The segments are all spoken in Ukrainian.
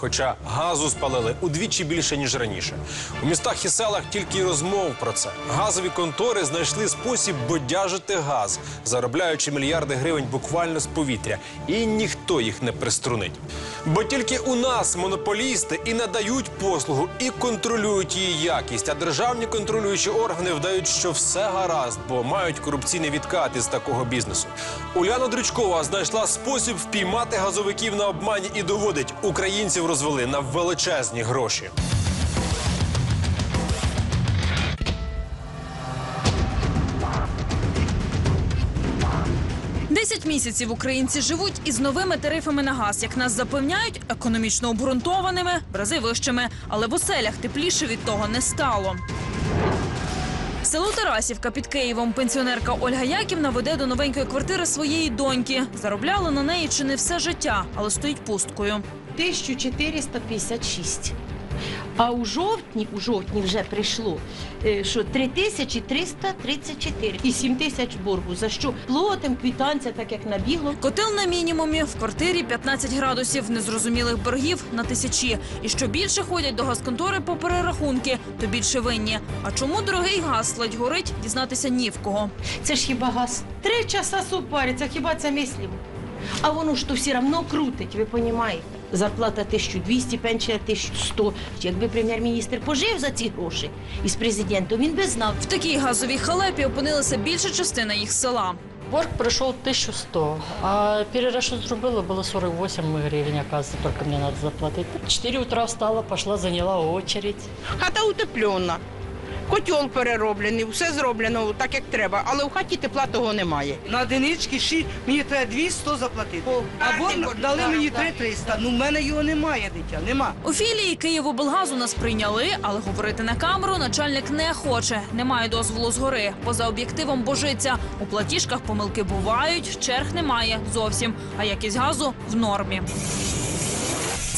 хоча газу спалили удвічі більше ніж раніше. У містах і селах тільки й розмов про це. Газові контори знайшли спосіб бодяжити газ, заробляючи мільярди гривень буквально з повітря, і ніхто їх не приструнить. Бо тільки у нас монополісти і надають послугу, і контролюють її якість. А державні контролюючі органи вдають, що все гаразд, бо мають корупційний відкат із такого бізнесу. Уляна Дрючкова знайшла спосіб впіймати газовиків на обмані і доводить, українців розвели на величезні гроші. Десять місяців українці живуть із новими тарифами на газ, як нас запевняють, економічно обґрунтованими, в рази вищими, але в оселях тепліше від того не стало. Село Тарасівка під Києвом пенсіонерка Ольга Яківна веде до новенької квартири своєї доньки. Заробляла на неї чи не все життя, але стоїть пусткою. 1456. А у жовтні, у жовтні вже прийшло, е, що 3334 і 7 тисяч боргу. За що платим, квитанція, так як набігло. Котел на мінімумі, в квартирі 15 градусів, незрозумілих боргів на тисячі. І що більше ходять до газконтори по перерахунки, то більше винні. А чому дорогий газ ледь горить, дізнатися ні в кого. Це ж хіба газ? Три часа супариться, хіба це мислимо? А воно ж то все одно крутить, ви розумієте? Зарплата 1200, пенсія 1100. Якби прем'єр-міністр пожив за ці гроші із президентом, він би знав. В такій газовій халепі опинилася більша частина їх села. Борг пришел 1100, а перерасчет зробила было 48 гривен, оказывается, только мне надо заплатить. В 4 утра встала, пошла, заняла очередь. Хата утеплена, котел перероблений, все зроблено так, як треба, але в хаті тепла того немає. На одинички ще мені треба 200 заплатити. Або дали мені да. 3300. Ну, в мене його немає, дитя, нема. У філії Києвоблгазу нас прийняли, але говорити на камеру начальник не хоче. Немає дозволу згори. Поза об'єктивом божиться. У платіжках помилки бувають, черг немає зовсім. А якість газу в нормі.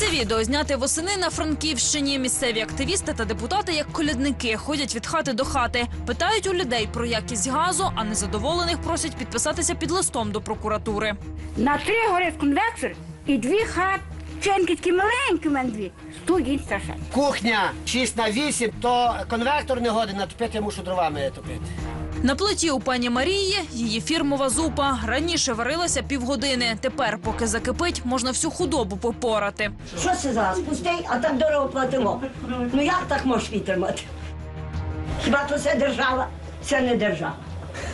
Це відео зняте восени на Франківщині. Місцеві активісти та депутати, як колядники, ходять від хати до хати, питають у людей про якість газу, а незадоволених просять підписатися під листом до прокуратури. На три горить конвектор і дві хатченки такі маленькі в мене дві. Стоїть страшенно. Кухня 6 на 8, то конвектор не годен, а топити я мушу дровами топити. На плиті у пані Марії її фірмова зупа раніше варилася півгодини. Тепер, поки закипить, можна всю худобу попорати. Що це за газ? Пустий, а так дорого платимо. Ну як так можеш витримати? Хіба то це держава? Це не держава.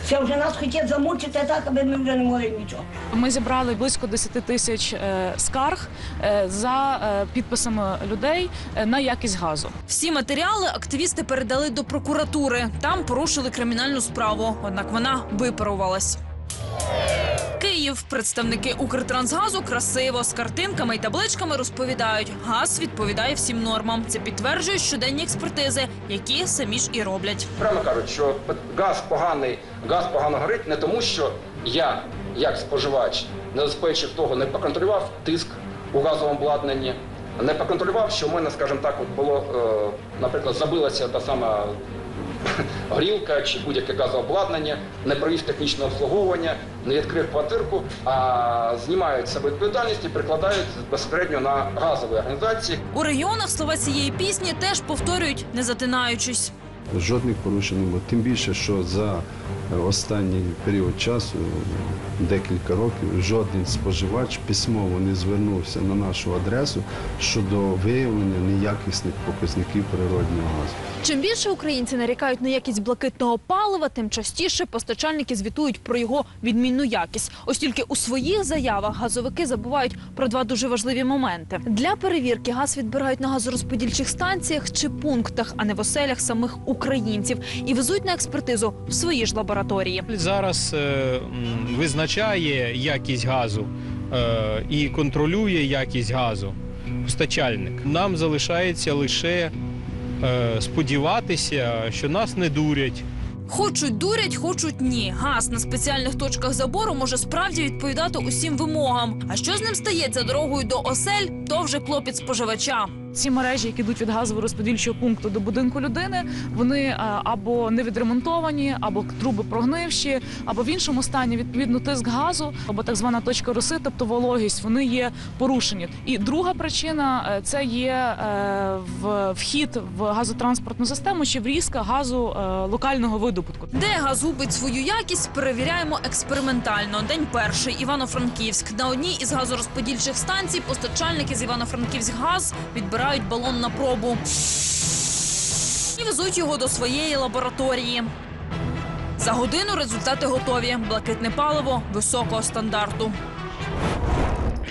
Це вже нас хотять замучити так, аби ми вже не могли нічого. Ми зібрали близько 10 тисяч е, скарг е, за е, підписами людей на якість газу. Всі матеріали активісти передали до прокуратури. Там порушили кримінальну справу, однак вона випарувалась. Київ, представники Укртрансгазу красиво з картинками і табличками розповідають, газ відповідає всім нормам. Це підтверджують щоденні експертизи, які самі ж і роблять. Прямо кажуть, що газ поганий, газ погано горить не тому, що я, як споживач, не забезпечив того, не поконтролював тиск у газовому обладнанні, не поконтролював, що в мене, скажімо так, от було, е, наприклад, забилася та сама горілка чи будь-яке газове обладнання, не провів технічне обслуговування, не відкрив квартирку, а знімають себе відповідальність і прикладають безпосередньо на газові організації, У регіонах слова цієї пісні теж повторюють, не затинаючись. Жодних порушень не було. Тим більше, що за останній період часу, декілька років, жоден споживач письмово не звернувся на нашу адресу щодо виявлення неякісних показників природнього газу. Чим більше українці нарікають на якість блакитного палива, тим частіше постачальники звітують про його відмінну якість. Ось тільки у своїх заявах газовики забувають про два дуже важливі моменти. Для перевірки газ відбирають на газорозподільчих станціях чи пунктах, а не в оселях самих українців, і везуть на експертизу в свої ж лабораторії. Зараз е, визначає якість газу е, і контролює якість газу постачальник. Нам залишається лише е, сподіватися, що нас не дурять. Хочуть дурять, хочуть ні. Газ на спеціальних точках забору може справді відповідати усім вимогам. А що з ним стається дорогою до осель? то вже клопіт споживача. Ці мережі, які йдуть від газово-розподільчого пункту до будинку людини, вони е, або не відремонтовані, або труби прогнивші, або в іншому стані відповідно тиск газу, або так звана точка роси, тобто вологість, вони є порушені. І друга причина е, це є е, вхід в газотранспортну систему чи врізка газу локального видобутку. Де газ губить свою якість, перевіряємо експериментально. День перший Івано-Франківськ. На одній із газорозподільчих станцій постачальники з Івано-Франківськгаз відбирають балон на пробу і везуть його до своєї лабораторії. За годину результати готові. Блакитне паливо високого стандарту.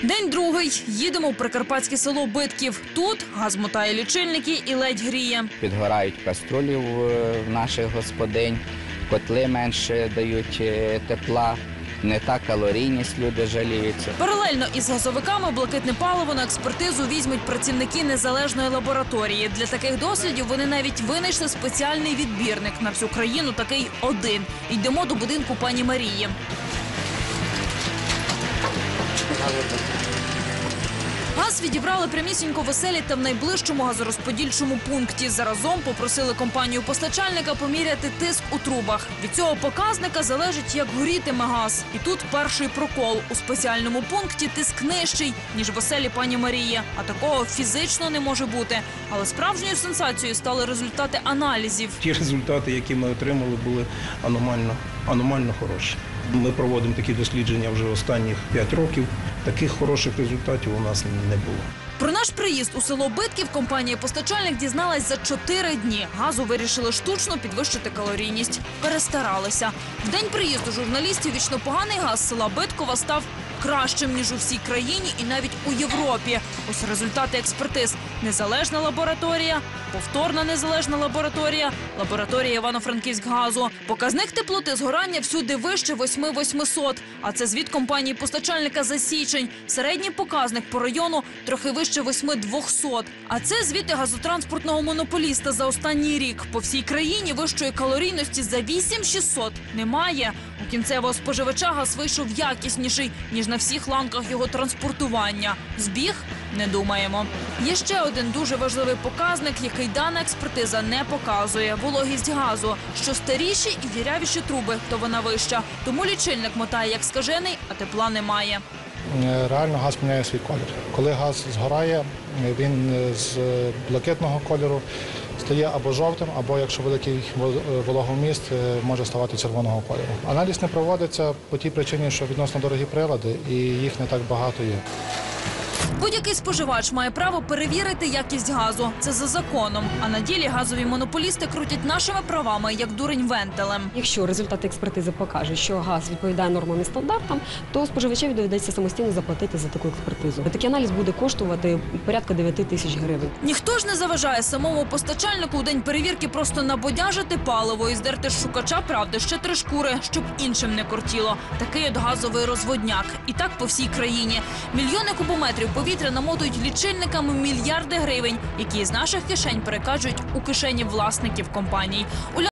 День другий. Їдемо в прикарпатське село Битків. Тут газ мотає лічильники і ледь гріє. Підгорають каструлі в, в наших господинь, котли менше дають е, тепла, не та калорійність люди жаліються. Паралельно із газовиками блакитне паливо на експертизу візьмуть працівники незалежної лабораторії. Для таких дослідів вони навіть винайшли спеціальний відбірник на всю країну. Такий один. Йдемо до будинку пані Марії. Газ відібрали прямісінько в оселі та в найближчому газорозподільчому пункті. Заразом попросили компанію постачальника поміряти тиск у трубах. Від цього показника залежить, як горітиме газ. І тут перший прокол. У спеціальному пункті тиск нижчий, ніж в оселі пані Марії. А такого фізично не може бути. Але справжньою сенсацією стали результати аналізів. Ті результати, які ми отримали, були аномально, аномально хороші. Ми проводимо такі дослідження вже останніх 5 років. Таких хороших результатів у нас не було. Про наш приїзд у село Битків компанія постачальник дізналась за чотири дні. Газу вирішили штучно підвищити калорійність. Перестаралися. В день приїзду журналістів вічно поганий газ села Биткова став кращим ніж у всій країні і навіть у Європі. Ось результати експертиз: незалежна лабораторія, повторна незалежна лабораторія, лабораторія Івано-Франківськгазу. Показник теплоти згорання всюди вище 8800, А це звіт компанії постачальника за січень. Середній показник по району трохи вище 8200. А це звіти газотранспортного монополіста за останній рік. По всій країні вищої калорійності за 8600 немає. У кінцевого споживача газ вийшов якісніший ніж на всіх ланках його транспортування. Збіг не думаємо. Є ще один дуже важливий показник, який дана експертиза не показує: вологість газу. Що старіші і дірявіші труби, то вона вища. Тому лічильник мотає як скажений, а тепла немає. Е, Реально газ міняє свій колір. Коли газ згорає, він з блакитного кольору стає або жовтим, або якщо великий е, вологоміст, е, може ставати червоного кольору. Аналіз не проводиться по тій причині, що відносно дорогі прилади і їх не так багато є. Будь-який споживач має право перевірити якість газу. Це за законом. А на ділі газові монополісти крутять нашими правами, як дурень вентилем. Якщо результати експертизи покажуть, що газ відповідає нормам і стандартам, то споживачеві доведеться самостійно заплатити за таку експертизу. Такий аналіз буде коштувати порядка 9 тисяч гривень. Ніхто ж не заважає самому постачальнику у день перевірки просто набодяжити паливо і здерти з шукача правди ще три шкури, щоб іншим не кортіло. Такий от газовий розводняк. І так по всій країні. Мільйони кубометрів повітря намотують лічильниками мільярди гривень, які з наших кишень перекажуть у кишені власників компаній.